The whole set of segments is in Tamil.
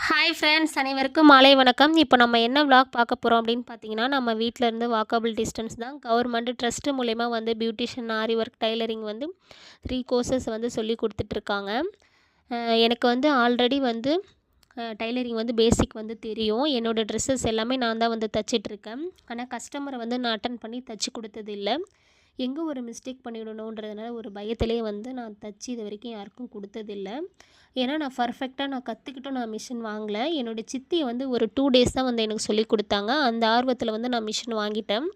ஹாய் ஃப்ரெண்ட்ஸ் அனைவருக்கும் மாலை வணக்கம். இப்போ நம்ம என்ன விளாக் பார்க்க போகிறோம் அப்படின்னு பார்த்தீங்கன்னா நம்ம வீட்டிலேருந்து வாக்கபிள் டிஸ்டன்ஸ் தான். கவர்மெண்ட் ட்ரஸ்ட்டு மூலயமா வந்து பியூட்டிஷியன் ஆரி ஒர்க் டைலரிங் வந்து த்ரீ கோர்சஸ் வந்து சொல்லி கொடுத்துட்ருக்காங்க. எனக்கு வந்து ஆல்ரெடி வந்து டைலரிங் வந்து பேசிக் வந்து தெரியும். என்னோடய ட்ரெஸ்ஸஸ் எல்லாமே நான் தான் வந்து தச்சிட்ருக்கேன். ஆனால் கஸ்டமரை வந்து நான் அட்டன் பண்ணி தச்சு கொடுத்தது இல்லை எங்கே ஒரு மிஸ்டேக் பண்ணிவிடணுன்றதுனால ஒரு பயத்திலே வந்து நான் தச்சு இது வரைக்கும் யாருக்கும் கொடுத்ததில்லை. ஏன்னா நான் பர்ஃபெக்டாக நான் கற்றுக்கிட்டும் நான் மிஷின் வாங்கலை. என்னோடய சித்தி வந்து ஒரு டூ டேஸ் தான் வந்து எனக்கு சொல்லி கொடுத்தாங்க. அந்த ஆர்வத்தில் வந்து நான் மிஷின் வாங்கிட்டேன்.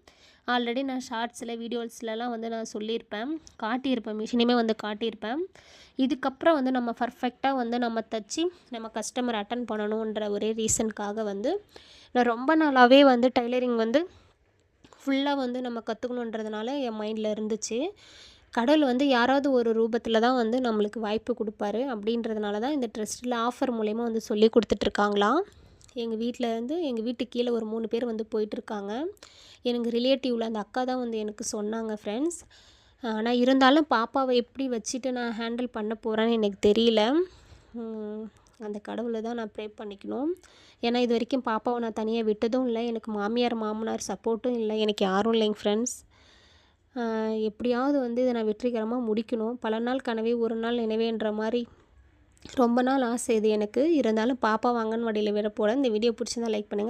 ஆல்ரெடி நான் ஷார்ட்ஸில் வீடியோஸ்லலாம் வந்து நான் சொல்லியிருப்பேன். காட்டியிருப்பேன் மிஷினையுமே வந்து காட்டியிருப்பேன். இதுக்கப்புறம் வந்து நம்ம பர்ஃபெக்டாக வந்து நம்ம தச்சு நம்ம கஸ்டமர் அட்டன் பண்ணணுன்ற ஒரே ரீசனுக்காக வந்து நான் ரொம்ப நாளாகவே வந்து டைலரிங் வந்து ஃபுல்லாக வந்து நம்ம கற்றுக்கணுன்றதுனால என் மைண்டில் இருந்துச்சு. கடவுள் வந்து யாராவது ஒரு ரூபத்தில் தான் வந்து நம்மளுக்கு வாய்ப்பு கொடுப்பாரு அப்படின்றதுனால தான் இந்த ட்ரஸ்ட்டில் ஆஃபர் மூலயமா வந்து சொல்லி கொடுத்துட்ருக்காங்களாம் எங்கள் வீட்டில் இருந்து எங்கள் வீட்டுக்கு கீழே ஒரு மூணு பேர் வந்து போயிட்டுருக்காங்க எனக்கு ரிலேட்டிவில் அந்த அக்கா தான் வந்து எனக்கு சொன்னாங்க ஃப்ரெண்ட்ஸ் ஆனால் இருந்தாலும் பாப்பாவை எப்படி வச்சுட்டு நான் ஹேண்டில் பண்ண போகிறேன்னு எனக்கு தெரியல. அந்த கடவுளை தான் நான் ப்ரே பண்ணிக்கணும். ஏன்னா இது வரைக்கும் பாப்பாவை நான் தனியாக விட்டதும் இல்லை. எனக்கு மாமியார் மாமனார் சப்போர்ட்டும் இல்லை. எனக்கு யாரும் இல்லைங்க ஃப்ரெண்ட்ஸ் எப்படியாவது வந்து இதை நான் வெற்றிகரமாக முடிக்கணும். பல நாள் கனவே ஒரு நாள் நினைவேன்ற மாதிரி ரொம்ப நாள் ஆசை இது எனக்கு. இருந்தாலும் பாப்பா வாங்கன்னு வழியில் விட போகிறேன் இந்த வீடியோ பிடிச்சிருந்தா லைக் பண்ணுங்கள்